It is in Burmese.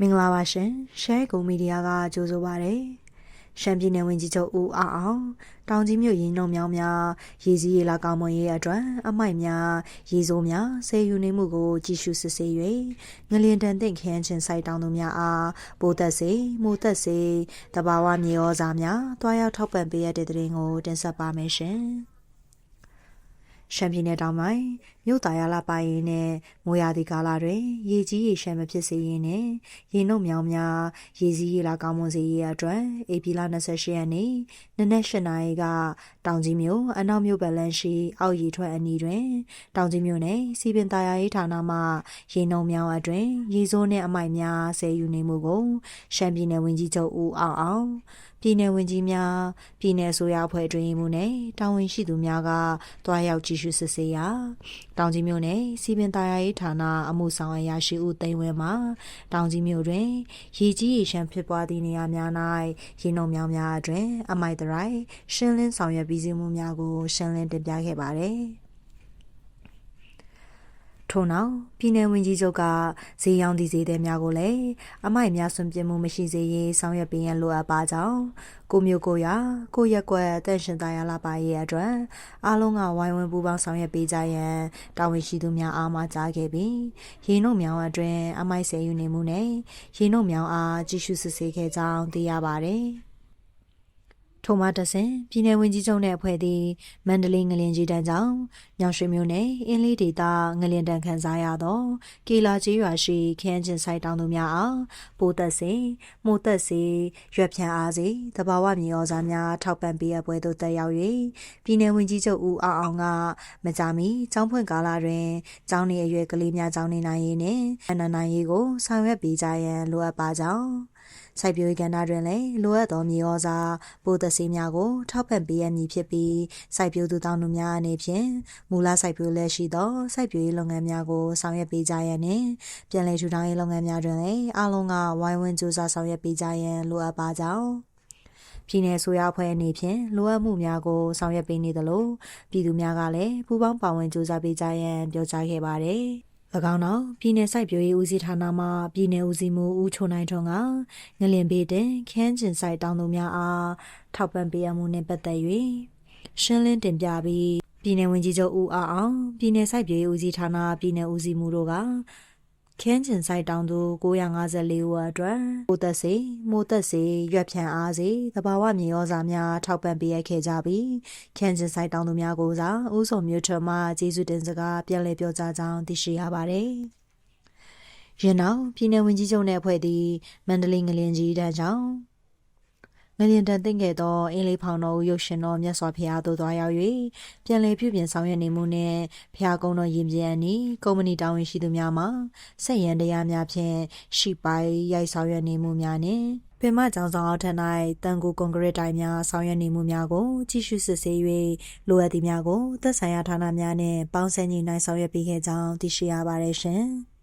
မင်္ဂလာပါရှင်ရှဲကုံမီဒီယာကကြိုဆိုပါရယ်ရှမ်းပြည်နယ်ဝန်ကြီးချုပ်ဦးအောင်အောင်တောင်ကြီးမြို့ရင်းနှုံမြောင်းများရည်စည်းရလာကောင်းမွန်ရေးအတွက်အမိုက်များရေစိုးများဆေးယူနေမှုကိုကြည့်ရှုစစ်ဆေး၍ငလျင်တန်သင့်ခန်းချင်းစိုက်တောင်းသူများအားပိုးသက်စေမိုးသက်စေတဘာဝမြေဩဇာများတွားရောက်ထောက်ပံ့ပေးရတဲ့တဲ့ရင်ကိုတင်ဆက်ပါမယ်ရှင် ရှမ်းပြည်နယ်တောင်ပိုင်းမြို့သားရလာပိုင်ရင်နဲ့မိုးရာသီကာလတွင်ရေကြီးရေရှမ်းမဖြစ်စေရင်နဲ့ရေနှုတ်မြောင်းများရေစည်းရေလာကောင်းမွန်စေရေးအတွက်ဧပြီလ28ရက်နေ့နနက်၈နာရီက တောင်ကြီးမြို့အနောက်မြို့ပလန်ရှိအောက်ရီထွက်အနီးတွင်တောင်ကြီးမြို့နယ်စီပင်တာယာရေးဌာနမှရေနှုတ်မြောင်းအတွင်ရေစိုးနှင့်အမိုက်များဆယ်ယူနေမှုကိုရှမ်းပြည်နယ်ဝန်ကြီးချုပ်ဦးအောင်အောင်ပြည်내ဝန်ကြီးများပြည်내ဆိုရအဖွဲ့တွင်မှုနဲ့တာဝန်ရှိသူများကတွားရောက်ကြည့်ရှုစစ်ဆေးရာတောင်ကြီးမြို့နယ်စီပင်တာယာရေးဌာနအမှုဆောင်အရာရှိဦးသိန်းဝဲမှတောင်ကြီးမြို့တွင်ရေကြီးရေရှမ်းဖြစ်ပွားသည့်နေရာများ၌ရေနှုံများများအတွင်အမိုက်တရိုက်ရှင်းလင်းဆောင်ရွက်ပြီးစီးမှုများကိုရှင်းလင်းတင်ပြခဲ့ပါတယ်။ထို့နောက်ပြည်내ဝန်ကြီးချုပ်ကဈေးရောင်းသည့်ဈေးသည်များကိုလည်းအမိုက်များဆွန့်ပစ်မှုမရှိစေရေးဆောင်ရွက်ပေးရန်လိုအပ်ပါကြောင်းကိုမျိုးကိုရကိုရက်ကွက်တန့်ရှင်သားရလာပါရဲ့အတွက်အားလုံးကဝိုင်းဝန်းပူးပေါင်းဆောင်ရွက်ပေးကြရန်တာဝန်ရှိသူများအားမကြားခဲ့ပြီးရေနှုတ်မြောင်အတွင်အမိုက်ဆယ်ယူနေမှုနဲ့ရေနှုတ်မြောင်အားကြည့်ရှုစစ်ဆေးခဲ့ကြောင်းသိရပါတယ်။ ထိုမှတဆင်ပြည်내ဝင်ကြီးချုပ်နဲ့အဖွဲ့သည်မန္တလေးငလင်ကြီးတန်းကြောင့်ညောင်ရွှေမြို့နယ်အင်းလေးဒေသငလင်တန်းခန်းစားရသောကီလာကြီးရွာရှိခန်းချင်းဆိုင်တောင်သူများအားပိုးသက်စေမိုးသက်စေရွက်ဖြန့်အားစေတဘာဝမြေဩဇာများထောက်ပံ့ပေးအပ်ပွဲသို့တက်ရောက်၍ပြည်내ဝင်ကြီးချုပ်ဦးအောင်အောင်ကမကြမီကျောင်းဖွင့်ကာလတွင်ကျောင်းနေအရွယ်ကလေးများကျောင်းနေနိုင်ရေးနှင့်အနန္တနိုင်ရေးကိုဆောင်ရွက်ပေးကြရန်လိုအပ်ပါကြောင်း စိုက်ပျိုးရေးကဏ္ဍတွင်လည်းလိုအပ်သောမြေဩဇာပိုးသက်ဆေးများကိုထောက်ပံ့ပေးရမည်ဖြစ်ပြီးစိုက်ပျိုးသူတောင်းသူများအနေဖြင့်မူလစိုက်ပျိုးလက်ရှိသောစိုက်ပျိုးရေးလုပ်ငန်းများကိုဆောင်ရွက်ပေးကြရန်နှင့်ပြည်내ထူထောင်ရေးလုပ်ငန်းများတွင်လည်းအားလုံးကဝိုင်းဝန်းကြိုးစားဆောင်ရွက်ပေးကြရန်လိုအပ်ပါကြောင်းပြည်내ဆိုရအဖွဲ့အနေဖြင့်လိုအပ်မှုများကိုဆောင်ရွက်ပေးနေသလိုပြည်သူများကလည်းပူးပေါင်းပါဝင်ကြိုးစားပေးကြရန်ပြောကြားခဲ့ပါတယ်။၎ င်းနောက်ပြည်내စိုက်ပျိုးရေးဦးစီးဌာနမှပြည်내ဦးစီးမှုဦးချိုနိုင်ထွန်းကငလင်ဘေးတင်ခန်းကျင်ဆိုင်တောင်းသူများအားထောက်ပံ့ပေးရမှုနှင့်ပတ်သက်၍ရှင်းလင်းတင်ပြပြီးပြည်내ဝန်ကြီးချုပ်ဦးအောင်အောင်ပြည်내စိုက်ပျိုးရေးဦးစီးဌာနပြည်내ဦးစီးမှုတို့က ခင်းကျင်ဆိုင်တောင်သူ954ဦးအတွက်မိုးသက်စေမိုးသက်စေရွက်ဖြန့်အားစေတဘာဝမြေဩဇာများထောက်ပံ့ပေးရခဲ့ကြပြီးခင်းကျင်ဆိုင်တောင်သူများကိုစားဦးစုံမျိုးထွန်းမှကျေးဇူးတင်စကားပြန်လည်ပြောကြားကြောင်းသိရှိရပါတယ်။ယင်းနောက်ပြည်내ဝန်ကြီးချုပ်နဲ့အဖွဲ့သည်မန္တလေးငလျင်ကြီးတန်းကြောင့် ငလျင်တန်သိမ့်ခဲ့သောအင်းလေးဖောင်တော်ရုပ်ရှင်တော်မြတ်စွာဘုရားသို့သွားရောက်၍ပြန်လည်ပြုပြင်ဆောင်ရွက်နေမှုနှင့်ဘုရားကုန်းတော်ရင်ပြန်အနီးကုမ္ပဏီတာဝန်ရှိသူများမှဆက်ရန်တရားများဖြင့်ရှိပိုင်ရိုက်ဆောင်ရွက်နေမှုများနှင့်ပင်မကျောင်းဆောင်အောက်ထပ်၌တန်ကိုကွန်ကရစ်တိုင်များဆောင်ရွက်နေမှုများကိုကြည့်ရှုစစ်ဆေး၍လိုအပ်သည့်များကိုသက်ဆိုင်ရာဌာနများနှင့်ပေါင်းစပ်ညှိနှိုင်းဆောင်ရွက်ပေးခဲ့ကြောင်းသိရှိရပါတယ်ရှင်။